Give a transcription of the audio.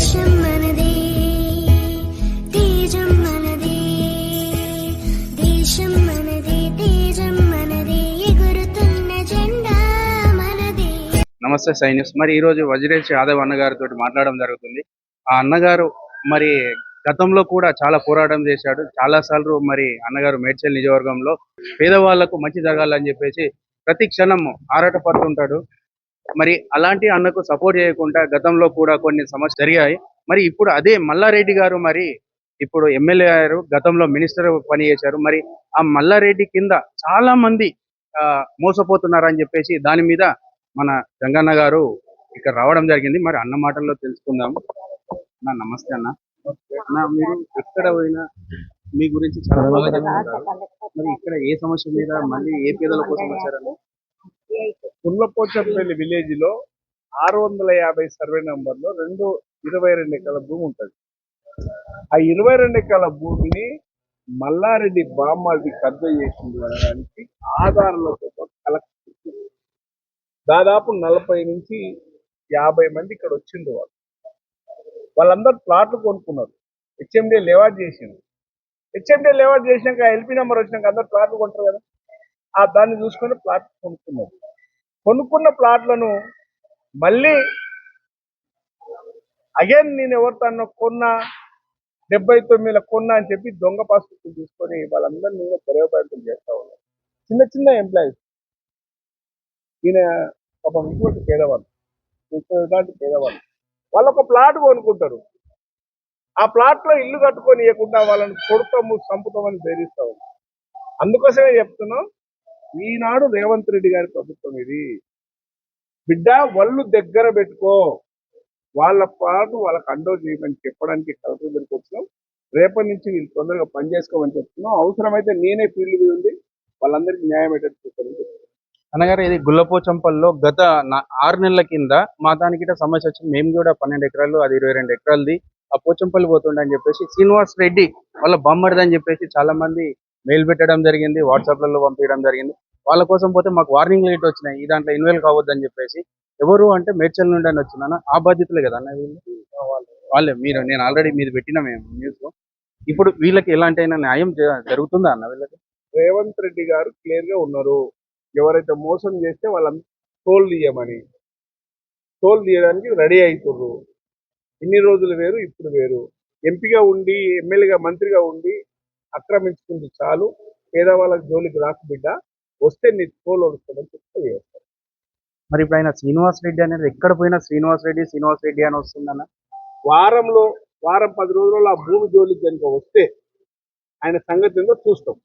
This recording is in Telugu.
దేశం మనదే తేజం మనదే దేశం మనదే తేజం మనదే ఎగురుతున్న జెండా మనదే నమస్తే సైన్యూస్ మరి ఈ రోజు వజ్రేష్ యాదవ్ అన్నగారితో మాట్లాడడం జరుగుతుంది. ఆ అన్నగారు మరి గతంలో కూడా చాలా పోరాటం చేశాడు. చాలా సార్లు మరి అన్నగారు మేడ్చల్ నియోజకవర్గంలో పేదవాళ్ళకు మంచి జరగాలని చెప్పేసి ప్రతి క్షణం ఆరాట పడుతుంటాడు మరి అలాంటి అన్నకు సపోర్ట్ చేయకుండా గతంలో కూడా కొన్ని సమస్యలు జరిగాయి. మరి ఇప్పుడు అదే మల్లారెడ్డి గారు మరి ఇప్పుడు ఎమ్మెల్యే గారు గతంలో మినిస్టర్ పని చేశారు. మరి ఆ మల్లారెడ్డి కింద చాలా మంది మోసపోతున్నారని చెప్పేసి దాని మీద మన గంగన్న గారు ఇక్కడ రావడం జరిగింది. మరి అన్న మాటల్లో తెలుసుకుందాం. అన్న నమస్తే అన్న. అన్న మీరు ఎక్కడ పోయినా మీ గురించి చాలా బాగా మరి ఇక్కడ ఏ సమస్య మీద మళ్ళీ ఏ పేదల కోసం వచ్చారన్న? పుల్లపోచంపల్లి విలేజ్లో ఆరు వందల యాభై సర్వే నంబర్లో రెండు ఇరవై రెండు ఎకరాల భూమి ఉంటుంది. ఆ ఇరవై రెండు ఎకరాల భూమిని మల్లారెడ్డి బామ్మది కబ్జా చేసింది అనడానికి ఆధారాలతో కలెక్ట్ దాదాపు నలభై నుంచి యాభై మంది ఇక్కడ వచ్చిండు వాళ్ళు. వాళ్ళందరూ ప్లాట్లు కొనుక్కున్నారు. హెచ్ఎండి లేవాట్ చేసింది హెచ్ఎండి లేవాట్ చేసినాక ఎల్పీ నెంబర్ వచ్చినాక అందరు ప్లాట్లు కొంటారు కదా? ఆ దాన్ని చూసుకొని ప్లాట్ కొనుక్కున్నారు. కొనుక్కున్న ప్లాట్లను మళ్ళీ అగైన్ నేను ఎవరితో కొన్నా డెబ్బై తొమ్మిదిలో కొన్నా అని చెప్పి దొంగ పాస్బుక్ తీసుకొని వాళ్ళందరినీ నేను తెరవబడటం చేస్తా ఉన్నాను చిన్న చిన్న ఎంప్లాయీస్. ఈయన పాపం ఇటువంటి పేదవాళ్ళు. ఇటువంటి పేదవాళ్ళు. వాళ్ళు ఒక ప్లాట్ కొనుక్కుంటారు. ఆ ప్లాట్లో ఇల్లు కట్టుకొని ఇవ్వకుండా వాళ్ళని కొడతాము చంపుతామని బెదిరిస్తా ఉన్నాం. అందుకోసమే చెప్తున్నాం ఈనాడు రేవంత్ రెడ్డి గారి ప్రభుత్వం ఇది. బిడ్డ వాళ్ళు దగ్గర పెట్టుకో. వాళ్ళ పాటు వాళ్ళకి అండో చేయమని చెప్పడానికి కలెక్టర్ దగ్గరికి వచ్చినాం. రేపటి నుంచి వీళ్ళు తొందరగా పని చేసుకోమని చెప్తున్నాం. అవసరమైతే నేనే ఫీల్డ్ మీద ఉండి వాళ్ళందరికీ న్యాయం ఏంటంటే చెప్తానని. అన్నగారు ఇది గుల్లపోచంపల్లో గత ఆరు నెలల కింద మా దానికి సమస్య వచ్చింది. మేము కూడా పన్నెండు ఎకరాలు అది ఇరవై రెండు ఎకరాలది ఆ పోచంపల్లి పోతుండే అని చెప్పేసి శ్రీనివాస్ రెడ్డి వాళ్ళ బొమ్మడిదని చెప్పేసి చాలా మంది మెయిల్ పెట్టడం జరిగింది వాట్సాప్లలో పంపించడం జరిగింది. వాళ్ళ కోసం పోతే మాకు వార్నింగ్ లైట్ వచ్చినాయి. ఈ దాంట్లో ఇన్వాల్వ్ కావద్దని చెప్పేసి ఎవరు అంటే మేడ్చల్ నుండి అని వచ్చినాను ఆ బాధ్యతలే కదా అన్న వాళ్ళే? మీరు నేను ఆల్రెడీ మీరు పెట్టిన మేము న్యూస్ ఇప్పుడు వీళ్ళకి ఎలాంటి అయినా న్యాయం జ- జరుగుతుందా అన్న వీళ్ళకి? రేవంత్ రెడ్డి గారు క్లియర్గా ఉన్నారు. ఎవరైతే మోసం చేస్తే వాళ్ళని టోల్ తీయమని. టోల్ తీయడానికి రెడీ అవుతుర్రు ఇన్ని రోజులు వేరు ఇప్పుడు వేరు. ఎంపీగా ఉండి ఎమ్మెల్యేగా మంత్రిగా ఉండి ఆక్రమించుకుంది చాలు. పేదవాళ్ళకి జోలికి రాకు బిడ్డ. వస్తే నీ టోల్ వస్తుందని చెప్తే చేస్తారు. మరి ఇప్పుడు ఆయన శ్రీనివాస్ రెడ్డి అనేది ఎక్కడ పోయినా శ్రీనివాస్ రెడ్డి శ్రీనివాస్ రెడ్డి అని వస్తుందన్న? వారంలో వారం పది రోజుల్లో ఆ భూమి జోలికి కనుక వస్తే ఆయన సంగతి ఏందో చూస్తాం.